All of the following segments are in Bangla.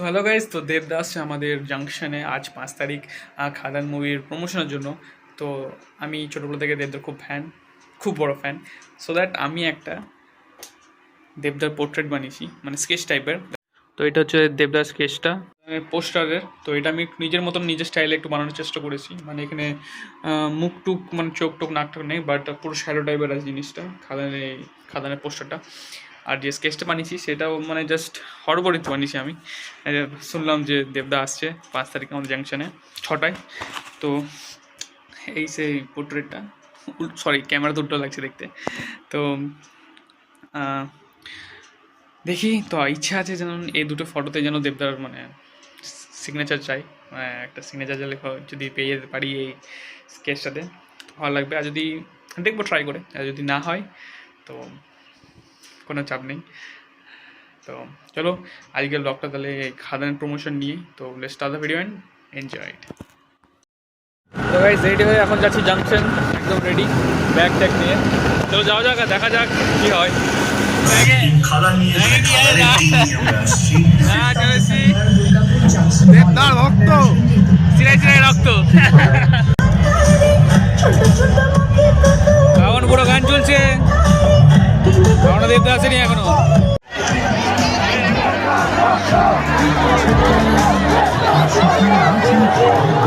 সো হ্যালো গাইজ তো দেবদাস আমাদের জাংশনে আজ পাঁচ তারিখ খাদান মুভির প্রমোশনের জন্য। তো আমি ছোটোবেলা থেকে দেবদার খুব ফ্যান খুব বড় ফ্যান সো দ্যাট আমি একটা দেবদার পোর্ট্রেট বানিয়েছি মানে স্কেচ টাইপের তো এটা হচ্ছে দেবদার স্কেচটা পোস্টারের তো এটা আমি নিজের মতন নিজের স্টাইলে একটু বানানোর চেষ্টা করেছি। মানে এখানে মুখ টুক মানে চোখ টুক, নাক টাক নেই বাট পুরো শ্যাডো টাইপের আছে জিনিসটা, খাদানের খাদানের পোস্টারটা আর যে স্কেচটা বানিয়েছি সেটাও মানে জাস্ট হরবরিত বানিয়েছি আমি। শুনলাম যে দেবদা আসছে পাঁচ তারিখ আমাদের জাংশনে ছটায়। তো এই সেই পোর্ট্রেটটা সরি ক্যামেরা দুটো লাগছে দেখতে। তো দেখি তো ইচ্ছা আছে যেন এই দুটো ফটোতে যেন দেবদার মানে সিগনেচার চাই। মানে একটা সিগনেচার লেখা যদি পেয়ে যেতে পারি এই স্কেচটাতে ভালো লাগবে। আর যদি, দেখব ট্রাই করে। আর যদি না হয়, তো কোনো চাপ নেই। তো চলো আজকের ব্লগটা তাহলে খাদানের প্রমোশন নিয়ে। তো let's start the video and enjoy it তো গাইজ রেডি হয়ে এখন যাচ্ছি জাংশন একদম রেডি ব্যাগ ট্যাগ নিয়ে। চলো যাওয়া যাক দেখা যাক কি হয়। হ্যাঁ চিরাই চিরাই রক্ত এখন পুরো গান চলছে। এখনও দেখতে আসেনি এখনও। থেকে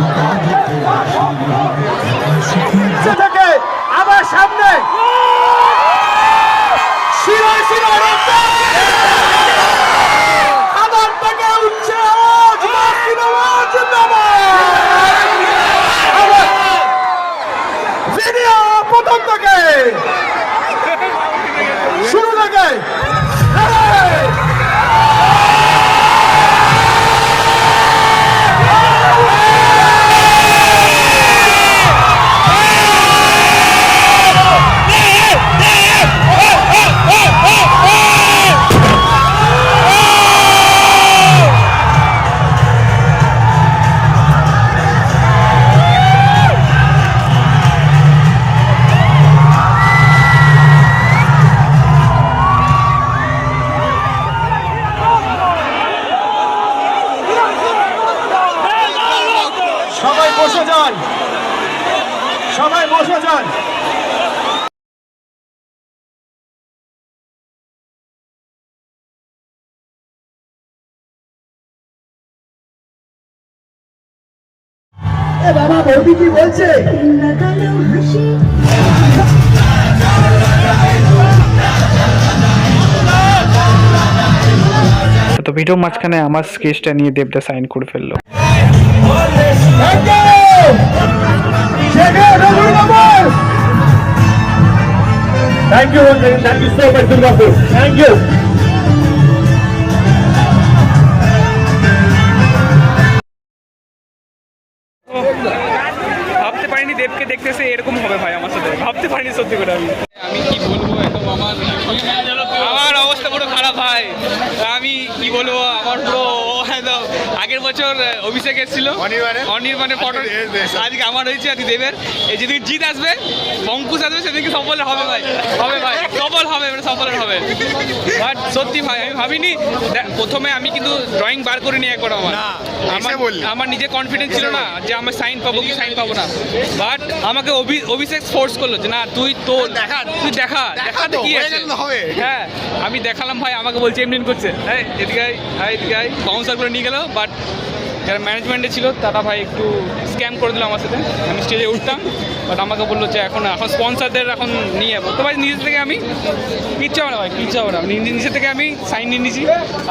সবাই বসে যান। বাবা বৌদি কি বলছে? তো ভিডিও মাঝখানে আমার স্কেচটা নিয়ে দেবদা সাইন করে ফেলল। Thank you! Thank you, so much, Durgapur. Thank you. ভাবতে পারিনি দেবকে দেখতেছে এরকম হবে ভাই আমার সাথে ভাবতে পারিনি সত্যি করে আমি আমি কি বলব একদম আমার আমার অবস্থা পুরো খারাপ ভাই আমি কি বলব আমার পুরো আগের বছর অভিষেক এসেছিল। অনির্বাণের পটন ফটো আজকে আমার হয়েছে আজকে দেবের। এই যেদিন জিত আসবে অঙ্কুশ আসবে সেদিনকে সফল হবে ভাই। হবে ভাই। সফল হবে এবারে সফল হবে। বাট সত্যি ভাই আমি ভাবিনি। প্রথমে আমি কিন্তু ড্রয়িং বার করে করিনি একবার আমার। আমার আমার নিজে কনফিডেন্স ছিল না যে আমার সাইন পাবো কি সাইন পাবো না। বাট আমাকে অভি- অভিষেক ফোর্স করল যে না তুই তো দেখা তুই দেখা দেখা তো কি আছে। হ্যাঁ আমি দেখালাম ভাই আমাকে বলছে এমনি করছে। হ্যাঁ এদিকে এদিকে বাউন্সার করে নিয়ে গেল বাট যারা ম্যানেজমেন্টে ছিল তারা ভাই একটু স্ক্যাম করে দিল আমার সাথে। আমি স্টেজে উঠতাম বাট আমাকে বলল যে এখন এখন স্পন্সারদের এখন নিয়ে যাব। তো ভাই নিজে থেকে আমি কিচ্ছু হবে না ভাই কিচ্ছু হবে না। নিজে থেকে আমি সাইন নিয়ে নিয়েছি।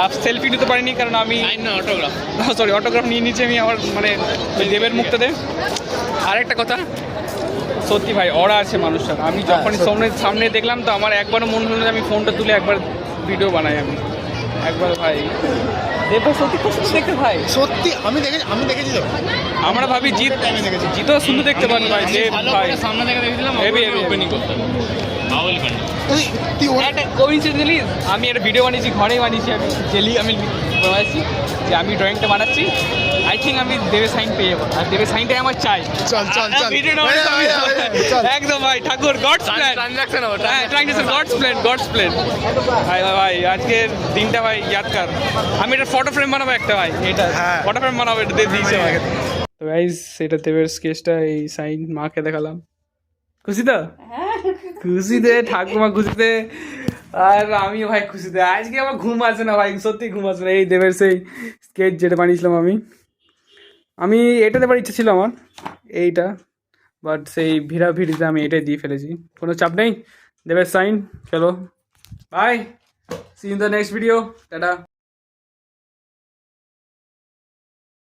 আর সেলফি নিতে পারিনি কারণ আমি অটোগ্রাফ সরি অটোগ্রাফ নিয়ে নিয়েছি আমি আমার মানে ওই দেবের মুক্ততে আরেকটা কথা সত্যি ভাই ওরা আছে মানুষটা আমি যখন সামনে সামনে দেখলাম তো আমার একবারও মনে হলো আমি ফোনটা তুলে একবার ভিডিও বানাই আমি। একবার ভাই দেব ভাই সত্যি খুব সুন্দর দেখতে ভাই। সত্যি আমি দেখেছি আমি দেখেছি তো। আমরা ভাবি জিত জিতও সুন্দর দেখতে পারেন ভাই দেব ভাই সামনে থেকে দেখেছিলাম ওপেনিং করতে। বাউল কোইন্সিডেন্টালি আমি একটা ভিডিও বানিয়েছি ঘরেই বানিয়েছি আমি জেলি আমি বানাইছি যে আমি ড্রয়িংটা বানাচ্ছি। আই থিঙ্ক আমি দেবের সাইন পেয়ে যাব। আর দেবের সাইনটাই আমার চাই। চল চল চল। হয়ে হয়ে হয়ে একদম ভাই ঠাকুর গডস প্ল্যান ট্রানজাকশন হবে হ্যাঁ transaction God's plan God's plan ভাই ভাই ভাই আজকের দিনটা ভাই ইয়াদকার আমি এটা ফটো ফ্রেম বানাবো একটা ভাই এটা। হ্যাঁ। ফটো ফ্রেম বানাবো এটা দিয়ে দিয়েছে ভাই। তো গাইজ এটা দেবের স্কেচটা এই সাইন মাকে দেখালাম। খুশি তো খুশিতে ঠাকুমা খুশিতে আর আমি ভাই খুশিতে আজকে আমার ঘুম আসে না ভাই সত্যি ঘুম আসে না। এই দেবের সেই স্কেচ যেটা বানিয়েছিলাম আমি। আমি এটা দেবার ইচ্ছে ছিল আমার, এইটা বাট সেই ভিড়া ভিড়িতে আমি এটাই দিয়ে ফেলেছি। কোনো চাপ নেই, দেবের সাইন চলো bye see in the next video tata.